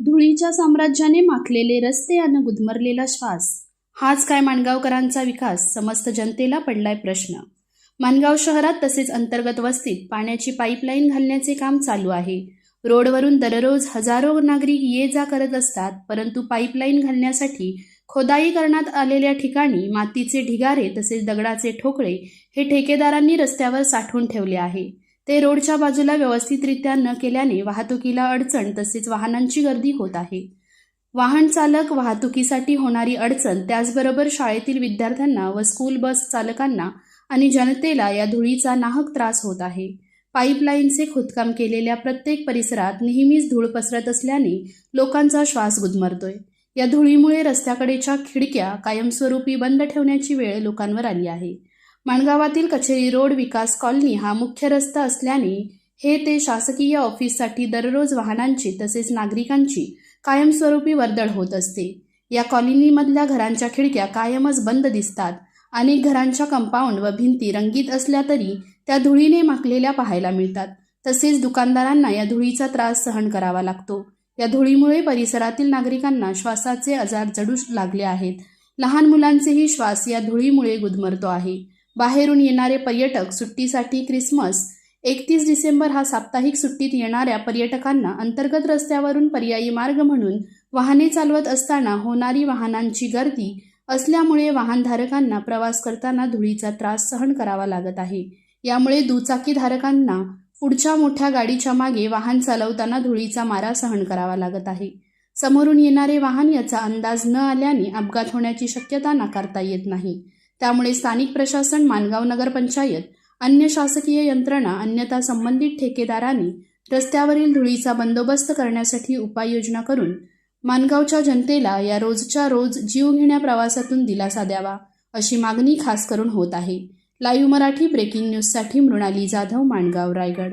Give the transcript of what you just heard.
धुळीच्या साम्राज्याने माखलेले रस्ते आणि गुदमरलेला श्वास. हाच काय माणगावकरांचा विकास? समस्त जनतेला पडलाय प्रश्न. माणगाव शहरात तसेच अंतर्गत वस्तीत पाण्याची पाईपलाईन घालण्याचे काम चालू आहे. रोडवरून दररोज हजारो नागरिक ये जा करत असतात परंतु पाईपलाईन घालण्यासाठी खोदाई करण्यात आलेल्या ठिकाणी मातीचे ढिगारे तसेच दगडाचे ठोकळे हे ठेकेदारांनी रस्त्यावर साठवून ठेवले आहे. ते रोडच्या बाजूला व्यवस्थितरित्या न केल्याने वाहतुकीला अडचण तसेच वाहनांची गर्दी होत आहे. वाहन चालक वाहतुकीसाठी होणारी अडचण त्याचबरोबर शाळेतील विद्यार्थ्यांना व स्कूल बस चालकांना आणि जनतेला या धुळीचा नाहक त्रास होत आहे. पाईपलाईनचे खोदकाम केलेल्या प्रत्येक परिसरात नेहमीच धूळ पसरत असल्याने लोकांचा श्वास गुदमरतोय. या धुळीमुळे रस्त्याकडेच्या खिडक्या कायमस्वरूपी बंद ठेवण्याची वेळ लोकांवर आली आहे. माणगावातील कचेरी रोड विकास कॉलनी हा मुख्य रस्ता असल्याने हे ते शासकीय ऑफिससाठी दररोज वाहनांची तसेच नागरिकांची कायमस्वरूपी वर्दळ होत असते. या कॉलनीमधल्या घरांच्या खिडक्या कायमच बंद दिसतात. अनेक घरांच्या कंपाऊंड व भिंती रंगीत असल्या तरी त्या धुळीने माखलेल्या पाहायला मिळतात. तसेच दुकानदारांना या धुळीचा त्रास सहन करावा लागतो. या धुळीमुळे परिसरातील नागरिकांना श्वासाचे आजार जडू लागले आहेत. लहान मुलांचेही श्वास या धुळीमुळे गुदमरतो आहे. बाहेरून येणारे पर्यटक सुट्टीसाठी क्रिसमस एकतीस डिसेंबर हा साप्ताहिक सुट्टीत येणाऱ्या पर्यटकांना अंतर्गत रस्त्यावरून पर्यायी मार्ग म्हणून वाहने चालवत असताना होणारी वाहनांची गर्दी असल्यामुळे वाहनधारकांना प्रवास करताना धुळीचा त्रास सहन करावा लागत आहे. यामुळे दुचाकीधारकांना पुढच्या मोठ्या गाडीच्या मागे वाहन चालवताना धुळीचा मारा सहन करावा लागत आहे. समोरून येणारे वाहन याचा अंदाज न आल्याने अपघात होण्याची शक्यता नाकारता येत नाही. त्यामुळे स्थानिक प्रशासन मानगाव नगरपंचायत अन्य शासकीय यंत्रणा अन्यथा संबंधित ठेकेदारांनी रस्त्यावरील धुळीचा बंदोबस्त करण्यासाठी उपाययोजना करून मानगावच्या जनतेला या रोजच्या रोज जीवघेण्या प्रवासातून दिलासा द्यावा अशी मागणी खास करून होत आहे. लाईव्ह मराठी ब्रेकिंग न्यूजसाठी मृणाली जाधव माणगाव रायगड.